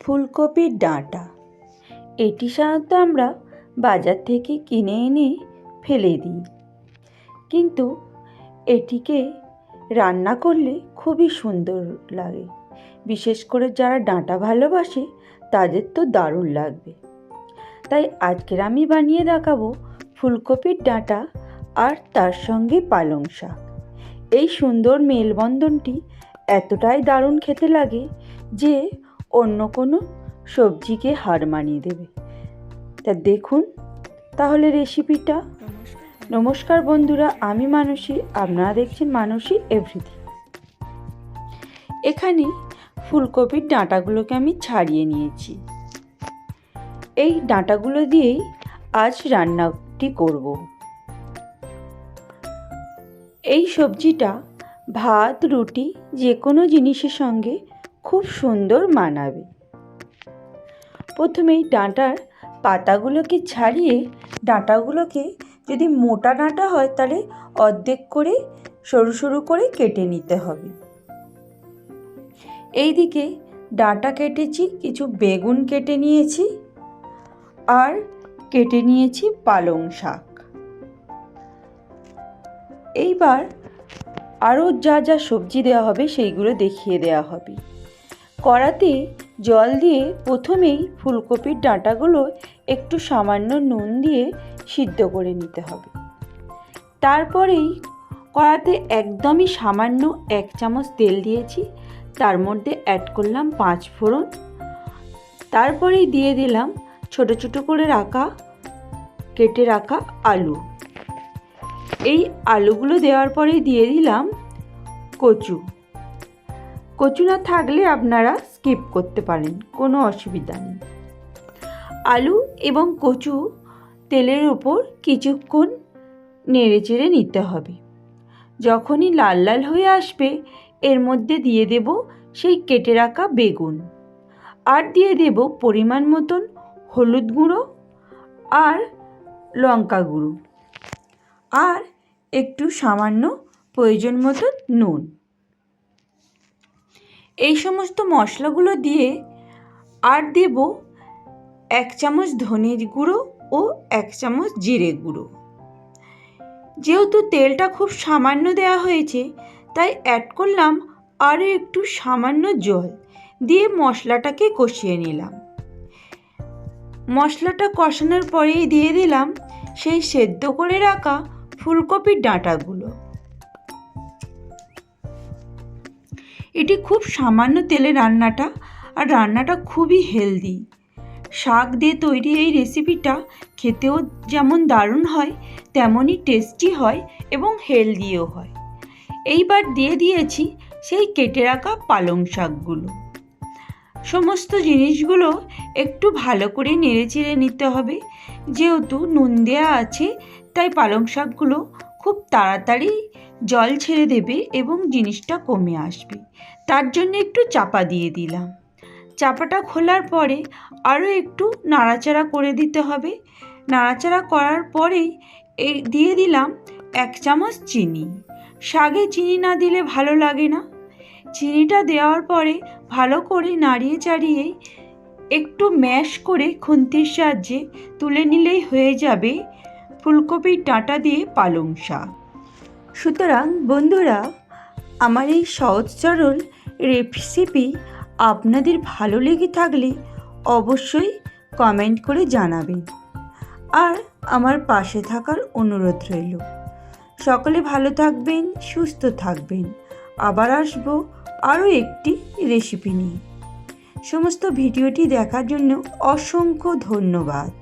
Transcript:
ফুলকপির ডাঁটা। এটি সাধারণত আমরা বাজার থেকে কিনে এনে ফেলে দিই। কিন্তু এটিকে রান্না করলে খুবই সুন্দর লাগে। বিশেষ করে যারা ডাঁটা ভালোবাসে, তাদের তো দারুণ লাগবে। তাই আজকের আমি বানিয়ে দেখাবো ফুলকপির ডাঁটা আর তার সঙ্গে পালং শাক। এই সুন্দর মেলবন্ধনটি এতটাই দারুণ খেতে লাগে যে অন্য কোনো সবজিকে হার মানিয়ে দেবে। তা দেখুন, তাহলে রেসিপিটা নমস্কার বন্ধুরা, আমি মানসী। আপনারা দেখছেন মানসী এভরিথিং এখানে ফুলকপির ডাঁটাগুলোকে আমি ছাড়িয়ে নিয়েছি। এই ডাঁটাগুলো দিয়েই আজ রান্নাটি করব। এই সবজিটা ভাত, রুটি যে কোনো জিনিসের সঙ্গে খুব সুন্দর মানাবে। প্রথমেই ডাঁটার পাতাগুলোকে ছাড়িয়ে ডাঁটাগুলোকে যদি মোটা ডাঁটা হয় তাহলে অর্ধেক করে সরু সরু করে কেটে নিতে হবে। এইদিকে ডাঁটা কেটেছি, কিছু বেগুন কেটে নিয়েছি আর কেটে নিয়েছি পালং শাক। এইবার আরও যা যা সবজি দেওয়া হবে সেইগুলো দেখিয়ে দেওয়া হবে। কড়াতে জল দিয়ে প্রথমেই ফুলকপির ডাঁটাগুলো একটু সামান্য নুন দিয়ে সিদ্ধ করে নিতে হবে। তারপরেই কড়াতে একদমই সামান্য এক চামচ তেল দিয়েছি, তার মধ্যে অ্যাড করলাম পাঁচ ফোড়ন। তারপরেই দিয়ে দিলাম ছোট ছোট করে রাখা, কেটে রাখা আলু। এই আলুগুলো দেওয়ার পরেই দিয়ে দিলাম কচু। কচু না থাকলে আপনারা স্কিপ করতে পারেন, কোনো অসুবিধা নেই। আলু এবং কচু তেলের উপর কিছুক্ষণ নেড়ে চেড়ে নিতে হবে। যখনই লাল লাল হয়ে আসবে, এর মধ্যে দিয়ে দেব সেই কেটে রাখা বেগুন। আর দিয়ে দেব পরিমাণ মতন হলুদ গুঁড়ো আর লঙ্কা গুঁড়ো। আর একটু সামান্য প্রয়োজন মতো নুন। এই সমস্ত মশলাগুলো দিয়ে আর দেব এক চামচ ধনের গুঁড়ো ও এক চামচ জিরে গুঁড়ো। যেহেতু তেলটা খুব সামান্য দেওয়া হয়েছে, তাই অ্যাড করলাম আরও একটু সামান্য জল দিয়ে মশলাটাকে কষিয়ে নিলাম। মশলাটা কষানোর পরেই দিয়ে দিলাম সেই সেদ্ধ করে রাখা ফুলকপির ডাঁটাগুলো। এটি খুব সামান্য তেলে রান্নাটা, আর রান্নাটা খুবই হেলদি। শাক দিয়ে তৈরি এই রেসিপিটা খেতেও যেমন দারুণ হয়, তেমনই টেস্টি হয় এবং হেলদিও হয়। এইবার দিয়ে দিয়েছি সেই কেটে রাখা পালং শাকগুলো। সমস্ত জিনিসগুলো একটু ভালো করে নেড়ে চেড়ে নিতে হবে। যেহেতু নুন দেওয়া আছে, তাই পালং শাকগুলো খুব তাড়াতাড়ি জল ছেড়ে দেবে এবং জিনিসটা কমে আসবে। তার জন্য একটু চাপা দিয়ে দিলাম। চাপাটা খোলার পরে আরও একটু নাড়াচাড়া করে দিতে হবে। নাড়াচাড়া করার পরেই এই দিয়ে দিলাম এক চামচ চিনি। শাগে চিনি না দিলে ভালো লাগে না। চিনিটা দেওয়ার পরে ভালো করে নাড়িয়ে চাড়িয়ে একটু ম্যাশ করে খুন্তির সাহায্যে তুলে নিলেই হয়ে যাবে ফুলকপির ডাঁটা দিয়ে পালং শাক। সুতরাং বন্ধুরা, আমার এই সহজ সরল রেসিপি আপনাদের ভালো লেগে থাকলে অবশ্যই কমেন্ট করে জানাবেন। আর আমার পাশে থাকার অনুরোধ রইল। সকলে ভালো থাকবেন, সুস্থ থাকবেন। আবার আসব আরও একটি রেসিপি নিয়ে। সমস্ত ভিডিওটি দেখার জন্য অসংখ্য ধন্যবাদ।